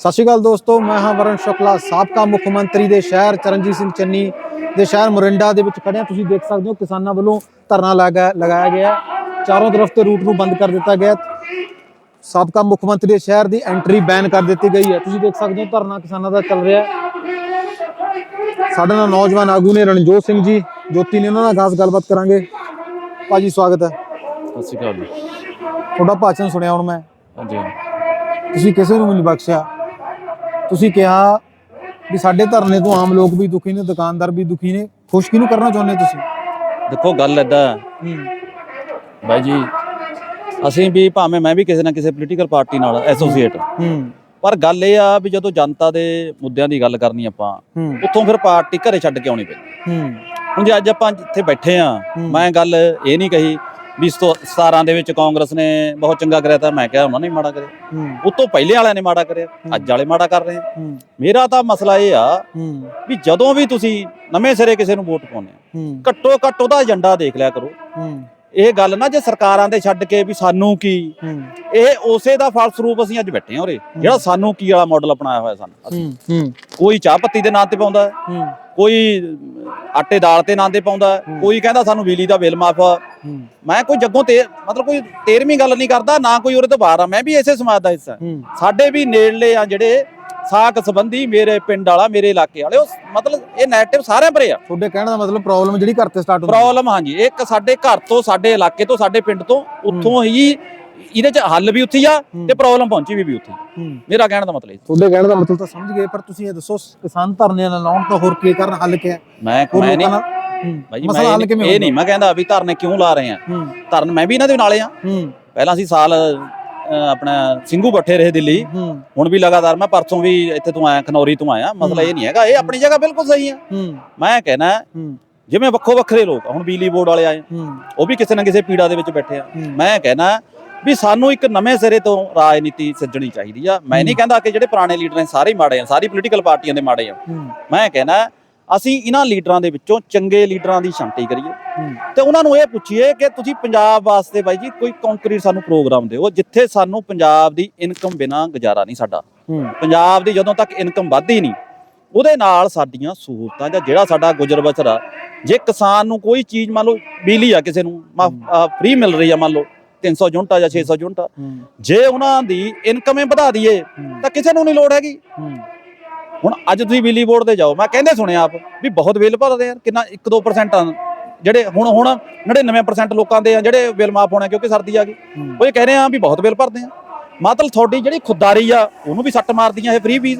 ਸਤਿ ਸ਼੍ਰੀ ਅਕਾਲ ਦੋਸਤੋ ਮੈਂ ਹਾਂ ਵਰਨ ਸ਼ੁਕਲਾ ਸਾਬਕਾ ਮੁੱਖ ਮੰਤਰੀ ਦੇ ਸ਼ਹਿਰ ਚਰਨਜੀਤ ਸਿੰਘ ਚੰਨੀ ਦੇ ਸ਼ਹਿਰ ਮੁਰਿੰਡਾ ਦੇ ਵਿੱਚ ਖੜਿਆ ਤੁਸੀਂ ਦੇਖ ਸਕਦੇ ਹੋ ਕਿਸਾਨਾਂ ਵੱਲੋਂ ਧਰਨਾ ਲਗਾ ਲਗਾਇਆ ਗਿਆ। ਚਾਰੋਂ ਤਰਫ ਤੇ ਰੂਟ ਨੂੰ ਬੰਦ ਕਰ ਦਿੱਤਾ ਗਿਆ। ਸਾਬਕਾ ਮੁੱਖ ਮੰਤਰੀ ਦੇ ਸ਼ਹਿਰ ਦੀ ਐਂਟਰੀ ਬੈਨ ਕਰ ਦਿੱਤੀ ਗਈ ਹੈ। ਤੁਸੀਂ ਦੇਖ ਸਕਦੇ ਹੋ ਧਰਨਾ ਕਿਸਾਨਾਂ ਦਾ ਚੱਲ ਰਿਹਾ ਹੈ। ਸਾਡੇ ਨਾਲ ਨੌਜਵਾਨ ਆਗੂ ਨੇ ਰਣਜੋਤ ਸਿੰਘ ਜੀ ਜੋਤੀ ਨੇ ਉਹਨਾਂ ਨਾਲ ਖਾਸ ਗੱਲਬਾਤ ਕਰਾਂਗੇ। ਭਾਜੀ ਸਵਾਗਤ ਹੈ। ਸਤਿ ਸ਼੍ਰੀ ਅਕਾਲ ਜੀ। ਤੁਹਾਡਾ ਭਾਸ਼ਣ ਸੁਣਿਆ ਹੁਣ ਮੈਂ। ਹਾਂਜੀ। ਤੁਸੀਂ ਕਿਸੇ ਨੂੰ ਵੀ ਨਹੀਂ ਬਖਸ਼ਿਆ। ਤੁਸੀਂ ਕਿਹਾ ਵੀ ਸਾਡੇ ਧਰਨੇ ਤੋਂ ਆਮ ਲੋਕ ਵੀ ਦੁਖੀ ਨੇ ਦੁਕਾਨਦਾਰ ਵੀ ਦੁਖੀ ਨੇ। ਖੁਸ਼ ਕਿਹਨੂੰ ਕਰਨਾ ਚਾਹੁੰਦੇ ਤੁਸੀਂ? ਦੇਖੋ ਗੱਲ ਹੈ। ਬਾਈ ਜੀ ਅਸੀਂ ਵੀ ਭਾਵੇਂ ਮੈਂ ਵੀ ਕਿਸੇ ਨਾ ਕਿਸੇ ਪੋਲੀਟੀਕਲ ਪਾਰਟੀ ਨਾਲ ਐਸੋਸੀਏਟ ਹੂੰ। ਪਰ ਗੱਲ ਇਹ ਆ ਵੀ ਜਦੋਂ ਜਨਤਾ ਦੇ ਮੁੱਦਿਆਂ ਦੀ ਗੱਲ ਕਰਨੀ ਆਪਾਂ ਉੱਥੋਂ ਫਿਰ ਪਾਰਟੀ ਘਰੇ ਛੱਡ ਕੇ ਆਉਣੀ ਪੈਂਦੀ। ਹੂੰ। ਹੁਣ ਜੇ ਅੱਜ ਆਪਾਂ ਇੱਥੇ ਬੈਠੇ ਆ। ਮੈਂ ਗੱਲ ਇਹ ਨਹੀਂ ਕਹੀ ਵੀ 17 ਦੇ ਵਿੱਚ ਕਾਂਗਰਸ ਨੇ ਬਹੁਤ ਚੰਗਾ ਕਰਿਆ ਤਾਂ ਮੈਂ ਕਿਹਾ ਉਹਨਾਂ ਨੇ ਮਾੜਾ ਕਰਿਆ। ਹੂੰ। ਉਤੋਂ ਪਹਿਲੇ ਵਾਲਿਆਂ ਨੇ ਮਾੜਾ ਕਰਿਆ ਅੱਜ ਵਾਲੇ ਮਾੜਾ ਕਰ ਰਹੇ ਆ। ਮੇਰਾ ਤਾਂ ਮਸਲਾ ਇਹ ਆ ਵੀ ਜਦੋਂ ਵੀ ਤੁਸੀਂ ਨਵੇਂ ਸਿਰੇ ਕਿਸੇ ਨੂੰ ਵੋਟ ਪਾਉਂਦੇ ਆ ਘੱਟੋ ਘੱਟ ਉਹਦਾ ਏਜੰਡਾ ਦੇਖ ਲਿਆ ਕਰੋ। ਇਹ ਗੱਲ ਨਾ ਜੇ ਸਰਕਾਰਾਂ ਦੇ ਛੱਡ ਕੇ ਵੀ ਸਾਨੂੰ ਕੀ? ਇਹ ਉਸੇ ਦਾ ਫਲਸਰੂਪ ਅਸੀਂ ਅੱਜ ਬੈਠੇ ਹਾਂ ਉਰੇ। ਜਿਹੜਾ ਸਾਨੂੰ ਕੀ ਵਾਲਾ ਮਾਡਲ ਅਪਣਾਇਆ ਹੋਇਆ ਸਾਨੂੰ? ਕੋਈ ਚਾਹ ਪੱਤੀ ਦੇ ਨਾਂ ਤੇ ਪਾਉਂਦਾ ਕੋਈ ਆਟੇ ਦਾਲ ਤੇ ਨਾਂ ਤੇ ਪਾਉਂਦਾ ਕੋਈ ਕਹਿੰਦਾ ਸਾਨੂੰ ਬਿਜਲੀ ਦਾ ਬਿੱਲ ਮਾਫ ਮੈਂ ਕੋਈ ਜੱਗੋਂ ਤੇ ਮਤਲਬ ਕੋਈ ਤੇਰਵੀਂ ਗੱਲ ਨਹੀਂ ਕਰਦਾ ਨਾ ਕੋਈ ਉਹਦੇ ਤੋਂ ਬਾਹਰ ਆ। ਮੈਂ ਵੀ ਇਸੇ ਸਮਾਜ ਦਾ ਹਿੱਸਾ ਸਾਡੇ ਵੀ ਨੇੜਲੇ ਆ ਜਿਹੜੇ ਸਾਕ ਸੰਬੰਧੀ ਮੇਰੇ ਪਿੰਡ ਵਾਲਾ ਮੇਰੇ ਇਲਾਕੇ ਵਾਲੇ ਉਹ ਮਤਲਬ ਇਹ ਨੈਗੇਟਿਵ ਸਾਰਿਆਂ ਪਰੇ ਆ। ਤੁਹਾਡੇ ਕਹਿਣ ਦਾ ਮਤਲਬ ਪ੍ਰੋਬਲਮ ਜਿਹੜੀ ਘਰ ਤੇ ਸਟਾਰਟ ਹੁੰਦੀ ਪ੍ਰੋਬਲਮ ਹਾਂਜੀ ਇੱਕ ਸਾਡੇ ਘਰ ਤੋਂ ਸਾਡੇ ਇਲਾਕੇ ਤੋਂ ਸਾਡੇ ਪਿੰਡ ਤੋਂ ਉੱਥੋਂ ਹੀ। ਇਹਦੇ ਚ ਹੱਲ ਵੀ ਉੱਥੇ ਆ ਤੇ ਪ੍ਰੋਬਲਮ ਪਹੁੰਚੀ ਵੀ ਵੀ ਉੱਥੇ ਮੇਰਾ ਕਹਿਣ ਦਾ ਮਤਲਬ ਇਹ। ਤੁਹਾਡੇ ਕਹਿਣ ਦਾ ਮਤਲਬ ਤਾਂ ਸਮਝ ਗਏ ਪਰ ਤੁਸੀਂ ਇਹ ਦੱਸੋ ਕਿਸਾਨ ਧਰਨੇ ਨਾਲ ਲਾਉਣ ਤਾਂ ਹੋਰ ਕੀ ਕਰਨ ਹੱਲ ਕੀ ਹੈ? ਮੈਂ ਮੈਂ ਨਹੀਂ ਭਾਈ ਮੈਂ ਇਹ ਨਹੀਂ- ਮੈਂ ਕਹਿੰਦਾ ਵੀ ਧਰਨੇ ਕਿਉਂ ਲਾ ਰਹੇ ਆ? ਧਰਨ ਮੈਂ ਵੀ ਇਹਨਾਂ ਦੇ ਨਾਲੇ ਆ। ਪਹਿਲਾਂ ਅਸੀਂ ਸਾਲ ਆਪਣਾ ਸਿੰਘੂ ਬੱਠੇ ਰਹੇ ਦਿੱਲੀ। ਹੁਣ ਵੀ ਲਗਾਤਾਰ ਮੈਂ ਪਰਸੋਂ ਵੀ ਇੱਥੇ ਤੋਂ ਆਇਆ ਖਨੌਰੀ ਤੋਂ ਆਇਆ। ਮਸਲਾ ਇਹ ਨਹੀਂ ਹੈਗਾ ਇਹ ਆਪਣੀ ਜਗ੍ਹਾ ਬਿਲਕੁਲ ਸਹੀ ਆ। ਹੂੰ। ਮੈਂ ਕਹਿਣਾ ਜਿਵੇਂ ਵੱਖੋ ਵੱਖਰੇ ਲੋਕ ਹੁਣ ਬਿਜਲੀ ਬੋਰਡ ਵਾਲੇ ਆਏ ਉਹ ਵੀ ਕਿਸੇ ਨਾ ਕਿਸੇ ਪੀੜਾ ਦੇ ਵਿੱਚ ਬੈਠੇ ਆ। ਮੈਂ ਕਹਿਣਾ ਵੀ ਸਾਨੂੰ ਇੱਕ ਨਵੇਂ ਸਿਰੇ ਤੋਂ ਰਾਜਨੀਤੀ ਸਿਰਜਣੀ ਚਾਹੀਦੀ ਆ। ਮੈਂ ਨਹੀਂ ਕਹਿੰਦਾ ਕਿ ਜਿਹੜੇ ਪੁਰਾਣੇ ਲੀਡਰ ਨੇ ਸਾਰੇ ਮਾੜੇ ਆ ਸਾਰੀ ਪੋਲੀਟੀਕਲ ਪਾਰਟੀਆਂ ਦੇ ਮਾੜੇ ਆ। ਮੈਂ ਕਹਿਣਾ ਅਸੀਂ ਇਹਨਾਂ ਲੀਡਰਾਂ ਦੇ ਵਿੱਚੋਂ ਚੰਗੇ ਲੀਡਰਾਂ ਦੀ ਛਾਂਟੀ ਕਰੀਏ। ਤੇ ਉਹਨਾਂ ਨੂੰ ਇਹ ਪੁੱਛੀਏ ਕਿ ਤੁਸੀਂ ਪੰਜਾਬ ਵਾਸਤੇ ਬਾਈ ਜੀ ਕੋਈ ਕੰਕਰੀਟ ਸਾਨੂੰ ਪ੍ਰੋਗਰਾਮ ਦਿਓ ਜਿੱਥੇ ਸਾਨੂੰ ਪੰਜਾਬ ਦੀ ਇਨਕਮ ਬਿਨਾ ਗੁਜ਼ਾਰਾ ਨਹੀਂ ਸਾਡਾ। ਪੰਜਾਬ ਦੀ ਜਦੋਂ ਤੱਕ ਇਨਕਮ ਵੱਧਦੀ ਨਹੀਂ ਉਹਦੇ ਨਾਲ ਸਾਡੀਆਂ ਸਹੂਲਤਾਂ ਜਾਂ ਜਿਹੜਾ ਸਾਡਾ ਗੁਜ਼ਰ ਬਸਰ ਆ ਜੇ ਕਿਸਾਨ ਨੂੰ ਕੋਈ ਚੀਜ਼ ਮੰਨ ਲਓ ਬਿਜਲੀ ਆ ਕਿਸੇ ਨੂੰ ਫ੍ਰੀ ਮਿਲ ਰਹੀ ਆ ਮੰਨ ਲਓ 300 ਯੂਨਿਟ ਜਾਂ 600 ਯੂਨਿਟ ਜੇ ਉਹਨਾਂ ਦੀ ਇਨਕਮ ਹੀ ਵਧਾ ਦਈਏ ਤਾਂ ਕਿਸੇ ਨੂੰ ਨਹੀਂ ਲੋੜ ਹੈਗੀ। ਹੁਣ ਅੱਜ ਤੁਸੀਂ ਬਿਜਲੀ ਬੋਰਡ ਤੇ ਜਾਓ ਮੈਂ ਕਹਿੰਦੇ ਸੁਣਿਆ ਆਪ ਵੀ ਬਹੁਤ ਬਿੱਲ ਭਰਦੇ ਆ ਕਿੰਨਾ 1-2% ਆ। ਜਿਹੜੇ ਹੁਣ ਹੁਣ 99% ਲੋਕਾਂ ਦੇ ਆ ਜਿਹੜੇ ਬਿੱਲ ਮਾਫ ਹੋਣੇ ਕਿਉਂਕਿ ਸਰਦੀ ਆ ਗਈ। ਉਹ ਇਹ ਕਹਿ ਰਹੇ ਆ ਵੀ ਬਹੁਤ ਬਿੱਲ ਭਰਦੇ ਆ। ਮਤਲਬ ਤੁਹਾਡੀ ਜਿਹੜੀ ਖੁਦਦਾਰੀ ਆ ਉਹਨੂੰ ਵੀ ਸੱਟ ਮਾਰਦੀਆਂ ਇਹ ਫ੍ਰੀ ਫੀਸ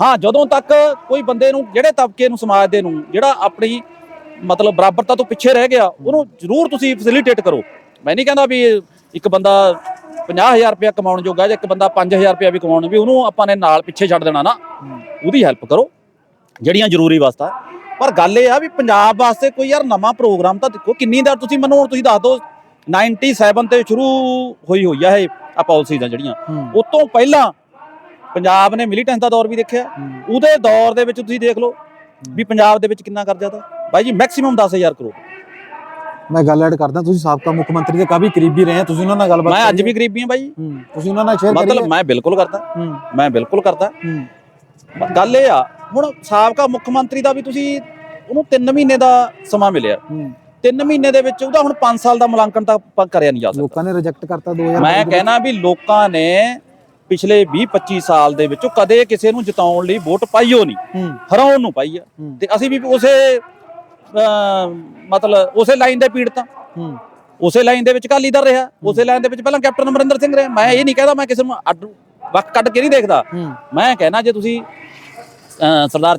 ਹਾਂ ਜਦੋਂ ਤੱਕ ਕੋਈ ਬੰਦੇ ਨੂੰ ਜਿਹੜੇ ਤਬਕੇ ਨੂੰ ਸਮਾਜ ਦੇ ਨੂੰ ਜਿਹੜਾ ਆਪਣੀ ਮਤਲਬ ਬਰਾਬਰਤਾ ਤੋਂ ਪਿੱਛੇ ਰਹਿ ਗਿਆ ਉਹਨੂੰ ਜ਼ਰੂਰ ਤੁਸੀਂ ਫੈਸਿਲਿਟੇਟ ਕਰੋ। ਮੈਂ ਨਹੀਂ ਕਹਿੰਦਾ ਵੀ ਇੱਕ ਬੰਦਾ 50000 ਰੁਪਇਆ ਕਮਾਉਣ ਜੋਗਾ ਜਾਂ ਇੱਕ ਬੰਦਾ 5000 ਰੁਪਇਆ ਵੀ ਕਮਾਉਣ ਵੀ ਉਹਨੂੰ ਆਪਾਂ ਨੇ ਨਾਲ ਪਿੱਛੇ ਛੱਡ ਦੇਣਾ ਨਾ ਉਹਦੀ ਹੈਲਪ ਕਰੋ। ਜਿਹੜੀਆਂ ਜ਼ਰੂਰੀ ਵਸਤਾਂ। ਪਰ ਗੱਲ ਇਹ ਆ ਵੀ ਪੰਜਾਬ ਵਾਸਤੇ ਕੋਈ ਯਾਰ ਨਵਾਂ ਪ੍ਰੋਗਰਾਮ ਤਾਂ ਦੇਖੋ ਕਿੰਨੀ ਦੇਰ ਤੁਸੀਂ ਮੈਨੂੰ ਹੁਣ ਤੁਸੀਂ ਦੱਸ ਦਿਓ 97 ਤੇ ਸ਼ੁਰੂ ਹੋਈ ਹੋਈ ਆ ਇਹ ਆ ਪਾਲਿਸੀਜ਼ਾਂ ਜਿਹੜੀਆਂ। ਹੂੰ। ਉਸ ਤੋਂ ਪਹਿਲਾਂ ਪੰਜਾਬ ਨੇ ਮਿਲੀਟੈਂਸ ਦਾ ਦੌਰ ਵੀ ਦੇਖਿਆ। ਉਹਦੇ ਦੌਰ ਦੇ ਵਿੱਚ ਤੁਸੀਂ ਦੇਖ ਲਓ ਵੀ ਪੰਜਾਬ ਦੇ ਵਿੱਚ ਕਿੰਨਾ ਕਰਜ਼ਾ ਤਾ। ਬਾਈ ਜੀ ਮੈਕਸਿਮਮ 10000 ਕਰੋੜ। ਮੈਂ ਗੱਲ ਐਡ ਕਰਦਾ ਤੁਸੀਂ ਸਾਬਕਾ ਮੁੱਖ ਮੰਤਰੀ ਦੇ ਕਾਫੀ ਕਰੀਬੀ ਰਹੇ ਆ ਤੁਸੀਂ ਉਹਨਾਂ ਨਾਲ ਗੱਲਬਾਤ ਮੈਂ ਅੱਜ ਵੀ ਗਰੀਬੀ ਹਾਂ ਬਾਈ। ਤੁਸੀਂ ਉਹਨਾਂ ਨਾਲ ਸ਼ੇਅਰ ਕਰੀ ਮਤਲਬ ਮੈਂ ਬਿਲਕੁਲ ਕਰਦਾ ਮੈਂ ਬਿਲਕੁਲ ਕਰਦਾ। ਗੱਲ ਇਹ ਆ ਹੁਣ ਸਾਬਕਾ ਮੁੱਖ ਮੰਤਰੀ ਦਾ ਵੀ ਤੁਸੀਂ ਉਹਨੂੰ 3 ਮਹੀਨੇ ਦਾ ਸਮਾਂ ਮਿਲਿਆ। ਹੂੰ। 3 ਮਹੀਨੇ ਦੇ ਵਿੱਚ ਉਹਦਾ ਹੁਣ 5 ਸਾਲ ਦਾ ਮੁਲਾਂਕਣ ਤਾਂ ਕਰਿਆ ਨਹੀਂ ਜਾ ਸਕਦਾ। ਲੋਕਾਂ ਨੇ ਰਿਜੈਕਟ ਕਰਤਾ 2000 ਮੈਂ ਕਹਿਣਾ ਵੀ ਲੋਕਾਂ ਨੇ ਪਿਛਲੇ 20 25 ਸਾਲ ਦੇ ਵਿੱਚੋਂ ਕਦੇ ਕਿਸੇ ਨੂੰ ਜਿਤਾਉਣ ਲਈ ਵੋਟ ਪਾਈਓ ਨਹੀਂ। ਹਰਾਉਣ ਨੂੰ ਪਾਈ ਆ। ਤੇ ਅਸੀਂ ਵੀ ਉਸੇ ਮਤਲਬ ਉਸੇ ਲਾਈਨ ਦੇ ਪੀੜਤ ਹੂੰ। ਉਸੇ ਲਾਈਨ ਦੇ ਵਿੱਚ ਅਕਾਲੀ ਦਲ ਰਿਹਾ ਉਸੇ ਲਾਈਨ ਦੇ ਵਿੱਚ ਪਹਿਲਾਂ ਕੈਪਟਨ ਅਮਰਿੰਦਰ ਸਿੰਘ ਰਿਹਾ। ਮੈਂ ਇਹ ਨਹੀਂ ਕਹਿੰਦਾ ਮੈਂ ਕਿਸੇ ਨੂੰ ਅੱਡ ਵਕ ਕੱਢ ਕੇ ਨਹੀਂ ਦੇਖਦਾ। ਮੈਂ ਕਹਿਣਾ ਜੇ ਤੁਸੀਂ ਸਰਦਾਰ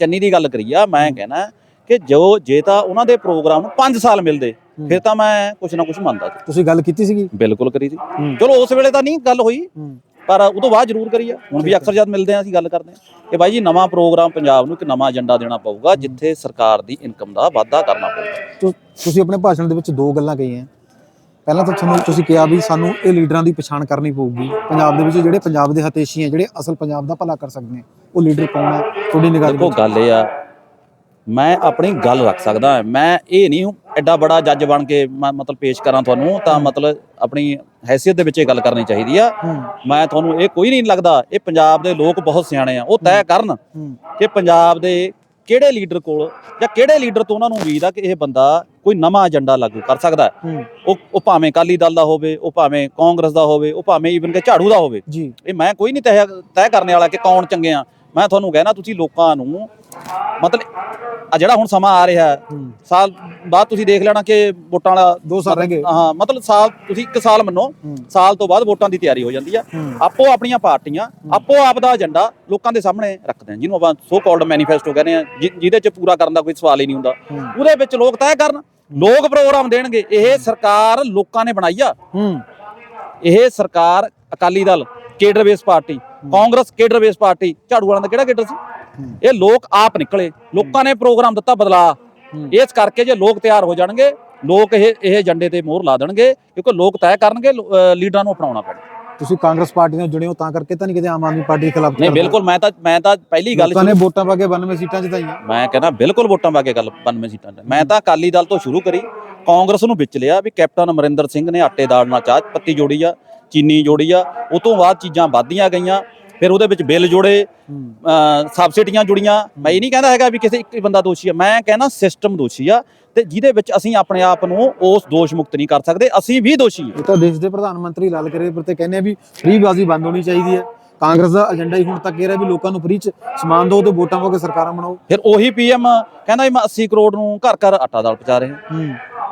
ਚੰਨੀ ਦੀ ਗੱਲ ਕਰੀ ਆ ਮੈਂ ਕਹਿਣਾ ਕਿ ਜੋ ਜੇ ਤਾਂ ਉਹਨਾਂ ਦੇ ਪ੍ਰੋਗਰਾਮ ਨੂੰ 5 ਸਾਲ ਮਿਲਦੇ ਫਿਰ ਤਾਂ ਮੈਂ ਕੁਛ ਨਾ ਕੁਛ ਮੰਨਦਾ। ਤੁਸੀਂ ਗੱਲ ਕੀਤੀ ਸੀਗੀ? ਬਿਲਕੁਲ ਕਰੀ ਸੀ। ਚਲੋ ਉਸ ਵੇਲੇ ਤਾਂ ਨਹੀਂ ਗੱਲ ਹੋਈ। ਪਰ ਉਦੋਂ ਬਾਅਦ ਜ਼ਰੂਰ ਕਰੀ ਆ ਹੁਣ ਵੀ ਅਕਸਰ ਜਦ ਮਿਲਦੇ ਆ ਅਸੀਂ ਗੱਲ ਕਰਦੇ ਆ ਕਿ ਬਾਈ ਜੀ ਨਵਾਂ ਪ੍ਰੋਗਰਾਮ ਪੰਜਾਬ ਨੂੰ ਇੱਕ ਨਵਾਂ ਏਜੰਡਾ ਦੇਣਾ ਪਊਗਾ ਜਿੱਥੇ ਸਰਕਾਰ ਦੀ ਇਨਕਮ ਦਾ ਵਾਧਾ ਕਰਨਾ ਪਊਗਾ। ਤੁ- ਤੁਸੀਂ ਆਪਣੇ ਭਾਸ਼ਣ ਦੇ ਵਿੱਚ ਦੋ ਗੱਲਾਂ ਕਹੀਆਂ। ਪਹਿਲਾਂ ਤਾਂ ਤੁਹਾਨੂੰ ਤੁਸੀਂ ਕਿਹਾ ਵੀ ਸਾਨੂੰ ਇਹ ਲੀਡਰਾਂ ਦੀ ਪਛਾਣ ਕਰਨੀ ਪਊਗੀ। ਪੰਜਾਬ ਦੇ ਵਿੱਚ ਜਿਹੜੇ ਪੰਜਾਬ ਦੇ ਹਤੇਸ਼ੀ ਹੈ ਜਿਹੜੇ ਅਸਲ ਪੰਜਾਬ ਦਾ ਭਲਾ ਕਰ ਸਕਦੇ ਨੇ ਉਹ ਲੀਡਰ ਕੌਣ ਹੈ? ਤੁਹਾਡੀ ਨਿਗਾਹ ਦੇਖੋ ਗੱਲ ਇਹ ਆ ਮੈਂ ਆਪਣੀ ਗੱਲ ਰੱਖ ਸਕਦਾ ਮੈਂ ਇਹ ਨਹੀਂ ਐਡਾ ਬੜਾ ਜੱਜ ਬਣ ਕੇ ਮੈਂ ਮਤਲਬ ਪੇਸ਼ ਕਰਾਂ ਤੁਹਾਨੂੰ ਤਾਂ ਮਤਲਬ ਆਪਣੀ ਹੈਸੀਅਤ ਦੇ ਵਿੱਚ ਇਹ ਗੱਲ ਕਰਨੀ ਚਾਹੀਦੀ ਆ। ਮੈਂ ਤੁਹਾਨੂੰ ਇਹ ਕੋਈ ਨਹੀਂ ਲੱਗਦਾ ਇਹ ਪੰਜਾਬ ਦੇ ਲੋਕ ਬਹੁਤ ਸਿਆਣੇ ਆ ਉਹ ਤੈਅ ਕਰਨ ਕਿ ਪੰਜਾਬ ਦੇ ਕਿਹੜੇ ਲੀਡਰ ਕੋਲ ਜਾਂ ਕਿਹੜੇ ਲੀਡਰ ਤੋਂ ਉਹਨਾਂ ਨੂੰ ਉਮੀਦ ਆ ਕਿ ਇਹ ਬੰਦਾ ਕੋਈ ਨਵਾਂ ਏਜੰਡਾ ਲਾਗੂ ਕਰ ਸਕਦਾ। ਉਹ ਉਹ ਭਾਵੇਂ ਅਕਾਲੀ ਦਲ ਦਾ ਹੋਵੇ ਉਹ ਭਾਵੇਂ ਕਾਂਗਰਸ ਦਾ ਹੋਵੇ ਉਹ ਭਾਵੇਂ ਈਵਨ ਕਿ ਝਾੜੂ ਦਾ ਹੋਵੇ। ਇਹ ਮੈਂ ਕੋਈ ਨਹੀਂ ਤੈਅ ਤੈਅ ਕਰਨ ਵਾਲਾ ਕਿ ਕੌਣ ਚੰਗੇ ਆ। ਮੈਂ ਤੁਹਾਨੂੰ ਕਹਿਣਾ ਤੁਸੀਂ ਲੋਕਾਂ ਨੂੰ ਮਤਲਬ ਆ ਜਿਹੜਾ ਹੁਣ ਸਮਾਂ ਆ ਰਿਹਾ ਸਾਲ ਬਾਅਦ ਤੁਸੀਂ ਦੇਖ ਲੈਣਾ ਕਿ ਵੋਟਾਂ ਵਾਲਾ ਦੋ ਸਾਲ ਰਹਿ ਗਏ। ਹਾਂ ਮਤਲਬ ਸਾਲ ਤੁਸੀਂ ਇੱਕ ਸਾਲ ਮੰਨੋ ਸਾਲ ਤੋਂ ਬਾਅਦ ਵੋਟਾਂ ਦੀ ਤਿਆਰੀ ਹੋ ਜਾਂਦੀ ਆ। ਆਪੋ ਆਪਣੀਆਂ ਪਾਰਟੀਆਂ ਆਪੋ ਆਪ ਦਾ ਏਜੰਡਾ ਲੋਕਾਂ ਦੇ ਸਾਹਮਣੇ ਰੱਖਦੇ ਆ ਜਿਹਨੂੰ ਆਪਾਂ ਸੋ ਕਾਲਡ ਮੈਨੀਫੈਸਟੋ ਕਹਿੰਦੇ ਆ ਜਿਹਦੇ ਚ ਪੂਰਾ ਕਰਨ ਦਾ ਕੋਈ ਸਵਾਲ ਹੀ ਨਹੀਂ ਹੁੰਦਾ। ਉਹਦੇ ਵਿੱਚ ਲੋਕ ਤੈਅ ਕਰਨ ਲੋਕ ਪ੍ਰੋਗਰਾਮ ਦੇਣਗੇ। ਇਹ ਸਰਕਾਰ ਲੋਕਾਂ ਨੇ ਬਣਾਈ ਆ। ਇਹ ਸਰਕਾਰ Akali Dal cadre base party Congress cadre base party ਝਾੜੂ ਵਾਲਿਆਂ ਦਾ ਕਿਹੜਾ ਕੇਡਰ ਸੀ। ਇਹ ਲੋਕ ਆਪ ਨਿਕਲੇ ਲੋਕਾਂ ਨੇ ਪ੍ਰੋਗਰਾਮ ਦਿੱਤਾ ਬਦਲਾ। ਇਸ ਕਰਕੇ ਜੇ ਲੋਕ ਤਿਆਰ ਹੋ ਜਾਣਗੇ ਲੋਕ ਇਹ ਇਹ ਏਜੰਡੇ ਤੇ ਮੋਹਰ ਲਾ ਦੇਣਗੇ ਕਿਉਂਕਿ ਲੋਕ ਤੈਅ ਕਰਨਗੇ ਲੀਡਰਾਂ ਨੂੰ ਅਪਣਾਉਣਾ ਪੈਣਾ। ਤੁਸੀਂ ਕਾਂਗਰਸ ਪਾਰਟੀ ਨਾਲ ਜੁੜੇ ਹੋ ਤਾਂ ਕਰਕੇ ਤਾਂ ਨਹੀਂ ਕਿਤੇ ਆਮ ਆਦਮੀ ਪਾਰਟੀ ਦੇ ਖਿਲਾਫ ਨਹੀਂ? ਬਿਲਕੁਲ ਮੈਂ ਤਾਂ ਮੈਂ ਤਾਂ ਪਹਿਲੀ ਗੱਲ ਲੋਕਾਂ ਨੇ ਵੋਟਾਂ ਪਾ ਕੇ 92 ਸੀਟਾਂ ਜਿਤਾਈਆਂ। ਮੈਂ ਕਹਿੰਦਾ ਬਿਲਕੁਲ ਵੋਟਾਂ ਪਾ ਕੇ ਗੱਲ 92 ਸੀਟਾਂ ਮੈਂ ਤਾਂ ਅਕਾਲੀ ਦਲ ਤੋਂ ਸ਼ੁਰੂ ਕਰੀ ਕਾਂਗਰਸ ਨੂੰ ਵਿੱਚ ਲਿਆ ਵੀ ਕੈਪਟਨ ਅਮਰਿੰਦਰ ਸਿੰਘ ਨੇ ਆਟੇ ਦਾਲ ਨਾਲ ਚਾਹ ਪੱਤੀ ਜੋੜੀ ਆ। ਚੀਨੀ ਜੋੜੀ ਆ ਉਹ ਤੋਂ ਬਾਅਦ ਚੀਜ਼ਾਂ ਵੱਧਦੀਆਂ ਗਈਆਂ ਫਿਰ ਉਹਦੇ ਵਿੱਚ ਬਿੱਲ ਜੋੜੇ ਸਬਸਿਡੀਆਂ ਜੁੜੀਆਂ। ਮੈਂ ਇਹ ਨਹੀਂ ਕਹਿੰਦਾ ਹੈਗਾ ਵੀ ਕਿਸੇ ਇੱਕ ਬੰਦਾ ਦੋਸ਼ੀ ਆ ਮੈਂ ਕਹਿੰਦਾ ਸਿਸਟਮ ਦੋਸ਼ੀ ਆ ਤੇ ਜਿਹਦੇ ਵਿੱਚ ਅਸੀਂ ਆਪਣੇ ਆਪ ਨੂੰ ਉਸ ਦੋਸ਼ ਮੁਕਤ ਨਹੀਂ ਕਰ ਸਕਦੇ ਅਸੀਂ ਵੀ ਦੋਸ਼ੀ ਹਾਂ ਇਹ ਤਾਂ ਦੇਸ਼ ਦੇ ਪ੍ਰਧਾਨ ਮੰਤਰੀ ਲਾਲ ਕਰੇ ਤੇ ਕਹਿੰਦੇ ਆ ਵੀ ਫ੍ਰੀ ਬਾਜ਼ੀ ਬੰਦ ਹੋਣੀ ਚਾਹੀਦੀ ਹੈ। ਕਾਂਗਰਸ ਦਾ ਏਜੰਡਾ ਹੀ ਹੁਣ ਤੱਕ ਇਹ ਰਿਹਾ ਵੀ ਲੋਕਾਂ ਨੂੰ ਫ੍ਰੀ ਚ ਸਮਾਨ ਦਿਓ ਤੇ ਵੋਟਾਂ ਪਾ ਕੇ ਸਰਕਾਰਾਂ ਬਣਾਓ। ਫਿਰ ਉਹੀ ਪੀਐਮ ਕਹਿੰਦਾ ਵੀ ਮੈਂ 80 ਕਰੋੜ ਨੂੰ ਘਰ ਘਰ ਆਟਾ ਦਾਲ ਪਹੁੰਚਾ ਰਹੇ। ਹੂੰ।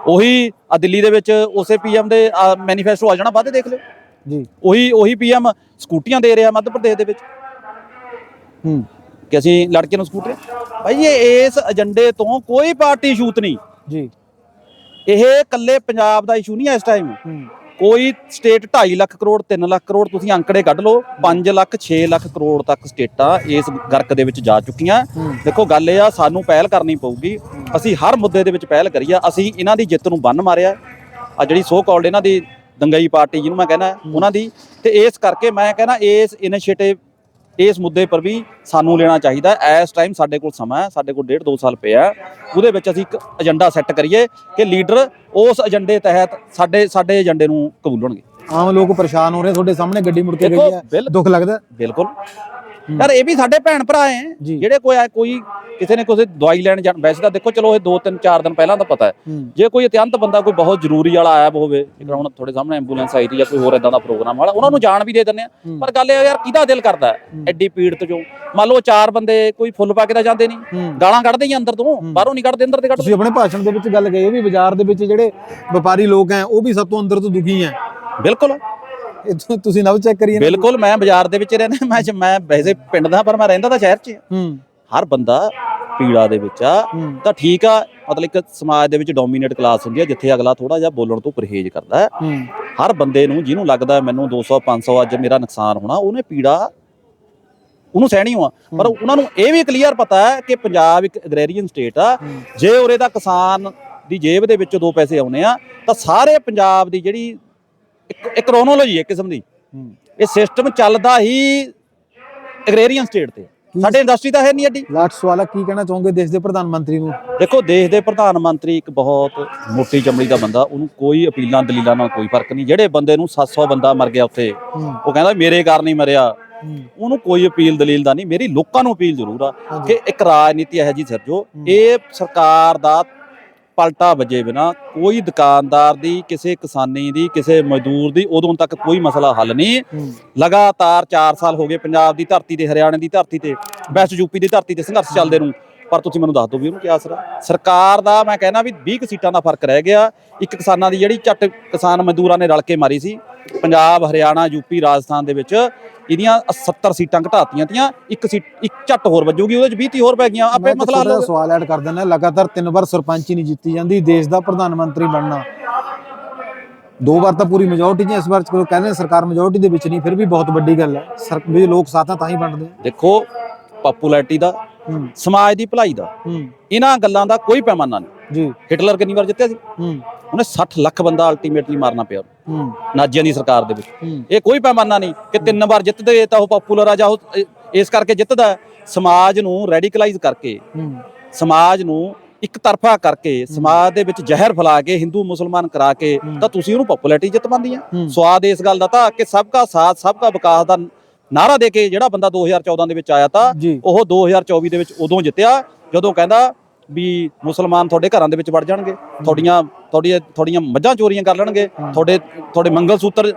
ਉਹੀ ਆ ਦਿੱਲੀ ਦੇ ਵਿੱਚ ਉਸੇ ਪੀਐਮ ਦੇ ਮੈਨੀਫੈਸਟੋ ਆ ਜਾਣਾ ਬਾਅਦ ਦੇਖ ਲਿਓ। ਜੀ। ਉਹੀ ਉਹੀ ਪੀਐਮ ਸਕੂਟੀਆਂ ਦੇ ਰਿਹਾ ਮੱਧ ਪ੍ਰਦੇਸ਼ ਦੇ ਵਿੱਚ। ਹੂੰ। ਕਿ ਅਸੀਂ ਲੜਕੇ ਨੂੰ ਸਕੂਟਰ ਭਾਈ ਇਹ ਇਸ ਏਜੰਡੇ ਤੋਂ ਕੋਈ ਪਾਰਟੀ ਇਸ਼ੂਤ ਨਹੀਂ। ਜੀ। ਇਹ ਇਕੱਲੇ ਪੰਜਾਬ ਦਾ ਇਸ਼ੂ ਨਹੀਂ ਹੈ ਇਸ ਟਾਈਮ ਹੂੰ। ਕੋਈ ਸਟੇਟ 2.5 ਲੱਖ ਕਰੋੜ 3 ਲੱਖ ਕਰੋੜ ਤੁਸੀਂ ਅੰਕੜੇ ਕੱਢ ਲਓ 5 ਲੱਖ 6 ਲੱਖ ਕਰੋੜ ਤੱਕ ਸਟੇਟਾਂ ਇਸ ਗਰਕ ਦੇ ਵਿੱਚ ਜਾ ਚੁੱਕੀਆਂ। ਦੇਖੋ ਗੱਲ ਇਹ ਆ ਸਾਨੂੰ ਪਹਿਲ ਕਰਨੀ ਪਊਗੀ। ਅਸੀਂ ਹਰ ਮੁੱਦੇ ਦੇ ਵਿੱਚ ਪਹਿਲ ਕਰੀਏ ਅਸੀਂ ਇਹਨਾਂ ਦੀ ਜਿੱਤ ਨੂੰ ਬੰਨ ਮਾਰਿਆ। ਆ ਜਿਹੜੀ ਸੋ ਕਾਲਡ ਇਹਨਾਂ ਦੀ ਦੰਗਈ ਪਾਰਟੀ ਜਿਹਨੂੰ ਮੈਂ ਕਹਿੰਦਾ ਉਹਨਾਂ ਦੀ। ਤੇ ਇਸ ਕਰਕੇ ਮੈਂ ਕਹਿੰਦਾ ਇਸ ਇਨੀਸ਼ੀਏਟਿਵ ਇਸ ਮੁੱਦੇ ਪਰ ਵੀ ਸਾਨੂੰ ਲੈਣਾ ਚਾਹੀਦਾ। ਇਸ ਟਾਈਮ ਸਾਡੇ ਕੋਲ ਸਮਾਂ ਹੈ ਸਾਡੇ ਕੋਲ ਡੇਢ ਦੋ ਸਾਲ ਪਿਆ। ਉਹਦੇ ਵਿੱਚ ਅਸੀਂ ਇੱਕ ਏਜੰਡਾ ਸੈੱਟ ਕਰੀਏ ਕਿ ਲੀਡਰ ਉਸ ਏਜੰਡੇ ਤਹਿਤ ਸਾਡੇ ਸਾਡੇ ਏਜੰਡੇ ਨੂੰ ਕਬੂਲਣਗੇ। ਆਮ ਲੋਕ ਪਰੇਸ਼ਾਨ ਹੋ ਰਹੇ ਤੁਹਾਡੇ ਸਾਹਮਣੇ ਗੱਡੀ ਮੁੜ ਕੇ ਗਈ ਹੈ ਦੁੱਖ ਲੱਗਦਾ ਬਿਲਕੁਲ। ਯਾਰ ਇਹ ਵੀ ਸਾਡੇ ਭੈਣ ਭਰਾ ਜੀ। ਜਿਹੜੇ ਕੋਈ ਕੋਈ ਕਿਸੇ ਨੇ ਕੋਈ ਦਵਾਈ ਲੈਣ ਜਾਣ ਵੈਸੇ ਤਾਂ ਦੇਖੋ ਚਲੋ ਇਹ 2 3 4 ਦਿਨ ਪਹਿਲਾਂ ਤਾਂ ਪਤਾ ਹੈ। ਜੇ ਕੋਈ ਅਤਿਅੰਤ ਬੰਦਾ ਕੋਈ ਬਹੁਤ ਜ਼ਰੂਰੀ ਵਾਲਾ ਆਇਆ ਹੋਵੇ ਜਿਹੜਾ ਹੁਣ ਤੁਹਾਡੇ ਸਾਹਮਣੇ ਐਂਬੂਲੈਂਸ ਆਈ ਦੀ ਜਾਂ ਕੋਈ ਹੋਰ ਇਦਾਂ ਦਾ ਪ੍ਰੋਗਰਾਮ ਵਾਲਾ ਉਹਨਾਂ ਨੂੰ ਜਾਣ ਵੀ ਦੇ ਦਿੰਦੇ ਆ। ਪਰ ਗੱਲ ਇਹ ਯਾਰ ਕਿਹਦਾ ਦਿਲ ਕਰਦਾ। ਐਡੀ ਪੀੜਤ ਚੋਂ ਮੰਨ ਲਓ ਚਾਰ ਬੰਦੇ ਕੋਈ ਫੁੱਲ ਪਾ ਕੇ ਤਾਂ ਜਾਂਦੇ ਨਹੀਂ ਗਾਲਾਂ ਕੱਢਦੇ ਹੀ ਅੰਦਰ ਤੋਂ ਬਾਹਰੋਂ ਨਹੀਂ ਕੱਢਦੇ ਅੰਦਰ ਦੇ ਕੱਢਦੇ ਤੁਸੀਂ ਆਪਣੇ ਭਾਸ਼ਣ ਦੇ ਵਿੱਚ ਗੱਲ ਕਹੀ ਵੀ ਬਾਜ਼ਾਰ ਦੇ ਵਿੱਚ ਜਿਹੜੇ ਵਪਾਰੀ ਲੋਕ ਹੈ ਉਹ ਵੀ ਸਭ ਤੋਂ ਅੰਦਰ ਤੋਂ ਦੁਖੀ ਹੈ ਬਿਲਕੁਲ। ਤੋਂ ਤੁਸੀਂ ਨਵ ਚੈੱਕ ਕਰੀਏ। ਬਿਲਕੁਲ ਮੈਂ ਬਾਜ਼ਾਰ ਦੇ ਵਿੱਚ ਰਹਿੰਦਾ ਮੈਂ ਮੈਂ ਵੈਸੇ ਪਿੰਡ ਦਾ ਪਰ ਮੈਂ ਰਹਿੰਦਾ ਤਾਂ ਸ਼ਹਿਰ 'ਚ ਹੀ ਹਰ ਬੰਦਾ ਪੀੜਾ ਦੇ ਵਿੱਚ ਆ। ਤਾਂ ਠੀਕ ਆ ਮਤਲਬ ਇੱਕ ਸਮਾਜ ਦੇ ਵਿੱਚ ਡੋਮੀਨੇਟ ਕਲਾਸ ਹੁੰਦੀ ਹੈ ਜਿੱਥੇ ਅਗਲਾ ਥੋੜਾ ਜਿਹਾ ਬੋਲਣ ਤੋਂ ਪਰਹੇਜ਼ ਕਰਦਾ ਹੈ। ਹਰ ਬੰਦੇ ਨੂੰ ਜਿਹਨੂੰ ਲੱਗਦਾ ਮੈਨੂੰ 200 500 ਅੱਜ ਮੇਰਾ ਨੁਕਸਾਨ ਹੋਣਾ ਉਹਨੇ ਪੀੜਾ ਉਹਨੂੰ ਸਹਿਣੀ ਹੋਆ ਪਰ ਉਹਨਾਂ ਨੂੰ ਇਹ ਵੀ ਕਲੀਅਰ ਪਤਾ ਹੈ ਕਿ ਪੰਜਾਬ ਇੱਕ ਐਗਰੇਰੀਅਨ ਸਟੇਟ ਆ। ਜੇ ਉਰੇ ਦਾ ਕਿਸਾਨ ਦੀ ਜੇਬ ਦੇ ਵਿੱਚੋਂ ਦੋ ਪੈਸੇ ਆਉਣੇ ਆ ਤਾਂ ਸਾਰੇ ਪੰਜਾਬ ਦੀ ਜਿਹੜੀ ਇੱਕ ਕ੍ਰੋਨੋਲੋਜੀ ਹੈ ਕਿਸਮ ਦੀ। ਇਹ ਸਿਸਟਮ ਚੱਲਦਾ ਹੀ ਐਗਰੇਰੀਅਨ ਸਟੇਟ ਤੇ। ਸਾਡੇ ਇੰਡਸਟਰੀ ਤਾਂ ਹੈ ਨਹੀਂ ਐਡੀ। ਲਾਸਟ ਸਵਾਲ ਕੀ ਕਹਿਣਾ ਚਾਹੋਗੇ ਦੇਸ਼ ਦੇ ਪ੍ਰਧਾਨ ਮੰਤਰੀ ਨੂੰ? ਦੇਖੋ ਦੇਸ਼ ਦੇ ਪ੍ਰਧਾਨ ਮੰਤਰੀ ਇੱਕ ਬਹੁਤ ਮੋਟੀ ਚਮੜੀ ਦਾ ਬੰਦਾ ਉਹਨੂੰ ਕੋਈ ਅਪੀਲਾਂ ਦਲੀਲਾਂ ਨਾਲ ਕੋਈ ਫ਼ਰਕ ਨਹੀਂ। ਜਿਹੜੇ ਬੰਦੇ ਨੂੰ 700 ਬੰਦਾ ਮਰ ਗਿਆ ਉੱਥੇ ਉਹ ਕਹਿੰਦਾ ਮੇਰੇ ਕਾਰਨ ਹੀ ਮਰਿਆ। ਉਹਨੂੰ ਕੋਈ ਅਪੀਲ ਦਲੀਲ ਦਾ ਨਹੀਂ। ਮੇਰੀ ਲੋਕਾਂ ਨੂੰ ਅਪੀਲ ਜ਼ਰੂਰ ਆ। ਕਿ ਇੱਕ ਰਾਜਨੀਤੀ ਇਹੋ ਜੀ ਸਿਰਜੋ। ਇਹ ਸਰਕਾਰ ਦਾ ਪਲਟਾ ਵਜੇ ਬਿਨਾ ਕੋਈ ਦੁਕਾਨਦਾਰ ਦੀ ਕਿਸੇ ਕਿਸਾਨੀ ਦੀ ਕਿਸੇ ਮਜ਼ਦੂਰ ਦੀ ਉਦੋਂ ਤੱਕ ਕੋਈ ਮਸਲਾ ਹੱਲ ਨਹੀਂ। ਲਗਾਤਾਰ 4 ਸਾਲ ਹੋ ਗਏ ਪੰਜਾਬ ਦੀ ਧਰਤੀ ਤੇ ਹਰਿਆਣੇ ਦੀ ਧਰਤੀ ਤੇ ਵੈਸਟ ਯੂਪੀ ਦੀ ਧਰਤੀ ਤੇ ਸੰਘਰਸ਼ ਚੱਲਦੇ ਨੂੰ। ਪਰ ਤੁਸੀਂ ਮੈਨੂੰ ਦੱਸ ਦਿਓ ਵੀ ਉਹਨੂੰ ਕੀ ਅਸਰ ਆ? ਸਰਕਾਰ ਦਾ ਮੈਂ ਕਹਿੰਦਾ ਵੀ 20 ਕੁ ਸੀਟਾਂ ਦਾ ਫ਼ਰਕ ਰਹਿ ਗਿਆ। ਇੱਕ ਕਿਸਾਨਾਂ ਦੀ ਜਿਹੜੀ ਝੱਟ ਕਿਸਾਨ ਮਜ਼ਦੂਰਾਂ ਨੇ ਰਲ ਕੇ ਮਾਰੀ ਸੀ ਪੰਜਾਬ ਹਰਿਆਣਾ ਯੂਪੀ ਰਾਜਸਥਾਨ ਦੇ ਵਿੱਚ। ਇਹਦੀਆਂ 70 ਸੀਟਾਂ ਘਟਾਤੀਆਂ ਤੀਆਂ ਇੱਕ ਸੀਟ ਇੱਕ ਝੱਟ ਹੋਰ ਵੱਜੂਗੀ ਉਹਦੇ ਚ 20 ਤੀ ਹੋਰ ਪੈ ਗਈਆਂ। ਆਪੇ ਮਸਲਾ ਹੱਲ ਹੋ ਸਵਾਲ ਐਡ ਕਰ ਦਿੰਦਾ ਲਗਾਤਾਰ ਤਿੰਨ ਵਾਰ ਸਰਪੰਚ ਹੀ ਨਹੀਂ ਜਿੱਤੀ ਜਾਂਦੀ ਦੇਸ਼ ਦਾ ਪ੍ਰਧਾਨ ਮੰਤਰੀ ਬਣਨਾ। ਦੋ ਵਾਰ ਤਾਂ ਪੂਰੀ ਮੈਜੋਰਟੀ ਜੀ ਇਸ ਵਾਰ ਚਲੋ ਕਹਿੰਦੇ ਨੇ ਸਰਕਾਰ ਮੈਜੋਰਟੀ ਦੇ ਵਿੱਚ ਨਹੀਂ ਫਿਰ ਵੀ ਬਹੁਤ ਵੱਡੀ ਗੱਲ ਹੈ। ਸਰ ਵੀ ਲੋਕ ਸਾਥਾਂ ਤਾਂ ਹੀ ਬਣਦੇ। ਦੇਖੋ ਪਪੂਲੈਰਿਟੀ ਦਾ ਹੂੰ। ਸਮਾਜ ਦੀ ਭਲਾਈ ਦਾ ਹੂੰ। ਇਹਨਾਂ ਗੱਲਾਂ ਦਾ ਕੋਈ ਪੈਮਾਨਾ ਨਹੀਂ। ਜੀ। ਹਿਟਲਰ ਕਿੰਨੀ ਵਾਰ ਜਿੱਤਿਆ ਸੀ? ਹੂੰ। ਉਹਨੇ 60 ਲੱਖ ਬੰਦਾ ਅਲਟੀਮੇਟਲੀ ਮਾਰਨਾ ਪਿਆ ਹੂੰ। ਨਾਜ਼ੀਆਂ ਦੀ ਸਰਕਾਰ ਦੇ ਵਿੱਚ। ਇਹ ਕੋਈ ਪੈਮਾਨਾ ਨਹੀਂ ਕਿ ਤਿੰਨ ਵਾਰ ਜਿੱਤਦੇ ਤਾਂ ਉਹ ਪਪੂਲਰ ਆ ਜਾਂ ਉਹ ਇਸ ਕਰਕੇ ਜਿੱਤਦਾ। ਸਮਾਜ ਨੂੰ ਰੈਡੀਕਲਾਈਜ਼ ਕਰਕੇ ਸਮਾਜ ਨੂੰ ਇੱਕ ਤਰਫਾ ਕਰਕੇ ਸਮਾਜ ਦੇ ਵਿੱਚ ਜ਼ਹਿਰ ਫੈਲਾ ਕੇ ਹਿੰਦੂ ਮੁਸਲਮਾਨ ਕਰਾ ਕੇ। ਤਾਂ ਤੁਸੀਂ ਉਹਨੂੰ ਪਪੂਲੈਰਿਟੀ ਜਿੱਤ ਪਾਉਂਦੀ ਆ। ਸਵਾਦ ਇਸ ਗੱਲ ਦਾ ਤਾਂ ਕਿ ਸਭ ਦਾ ਸਾਥ ਸਭ ਦਾ ਵਿਕਾਸ ਦਾ ਨਾਰਾ ਦੇ ਕੇ ਜਿਹੜਾ ਬੰਦਾ 2014 ਦੇ ਵਿੱਚ ਆਇਆ ਤਾਂ ਉਹ 2024 ਦੇ ਵਿੱਚ ਉਦੋਂ ਜਿੱਤਿਆ ਜਦੋਂ ਕਹਿੰਦਾ ਵੀ ਮੁਸਲਮਾਨ ਤੁਹਾਡੇ ਘਰਾਂ ਦੇ ਵਿੱਚ ਵੜ ਜਾਣਗੇ ਤੁਹਾਡੀਆਂ ਤੁਹਾਡੀਆਂ ਤੁਹਾਡੀਆਂ ਮੱਝਾਂ ਚੋਰੀਆਂ ਕਰ ਲੈਣਗੇ। ਤੁਹਾਡੇ ਤੁਹਾਡੇ ਮੰਗਲ ਸੂਤਰ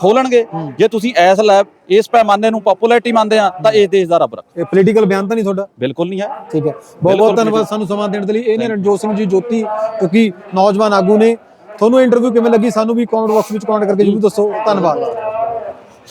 ਖੋਲਣਗੇ। ਜੇ ਤੁਸੀਂ ਐਸ ਲੈ ਇਸ ਪੈਮਾਨੇ ਨੂੰ ਪਪੂਲੈਰਿਟੀ ਮੰਨਦੇ ਆ ਤਾਂ ਇਸ ਦੇਸ਼ ਦਾ ਰੱਬ ਰੱਖ। ਇਹ ਪੋਲੀਟੀਕਲ ਬਿਆਨ ਤਾਂ ਨਹੀਂ ਤੁਹਾਡਾ? ਬਿਲਕੁਲ ਨਹੀਂ ਹੈ। ਠੀਕ ਹੈ। ਬਹੁਤ ਬਹੁਤ ਧੰਨਵਾਦ। ਸਾਨੂੰ ਸਮਾਂ ਦੇਣ ਦੇ ਲਈ। ਇਹ ਨੇ ਰਣਜੋਤ ਸਿੰਘ ਜੀ ਜੋਤੀ ਕਿਉਂਕਿ ਨੌਜਵਾਨ ਆਗੂ ਨੇ। ਤੁਹਾਨੂੰ ਇੰਟਰਵਿਊ ਕਿਵੇਂ ਲੱਗੀ? ਸਾਨੂੰ ਵੀ ਕਮੈਂਟ ਬਾਕਸ ਵਿੱਚ ਕਮੈਂਟ ਕਰਕੇ ਜਰੂਰ ਦੱਸੋ। ਧੰਨਵਾਦ।